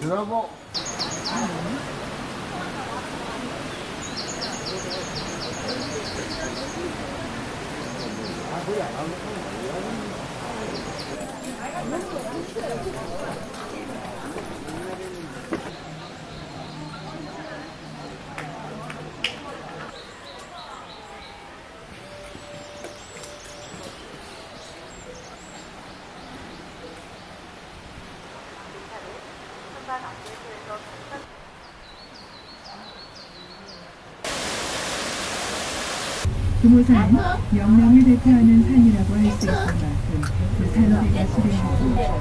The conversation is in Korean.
드라보. 아, 그래, 아, 안 뭐, 뭐 하는 거야. 금호산은 영남을 대표하는 산이라고 할 수 있을 만큼 그 산세가 수려하고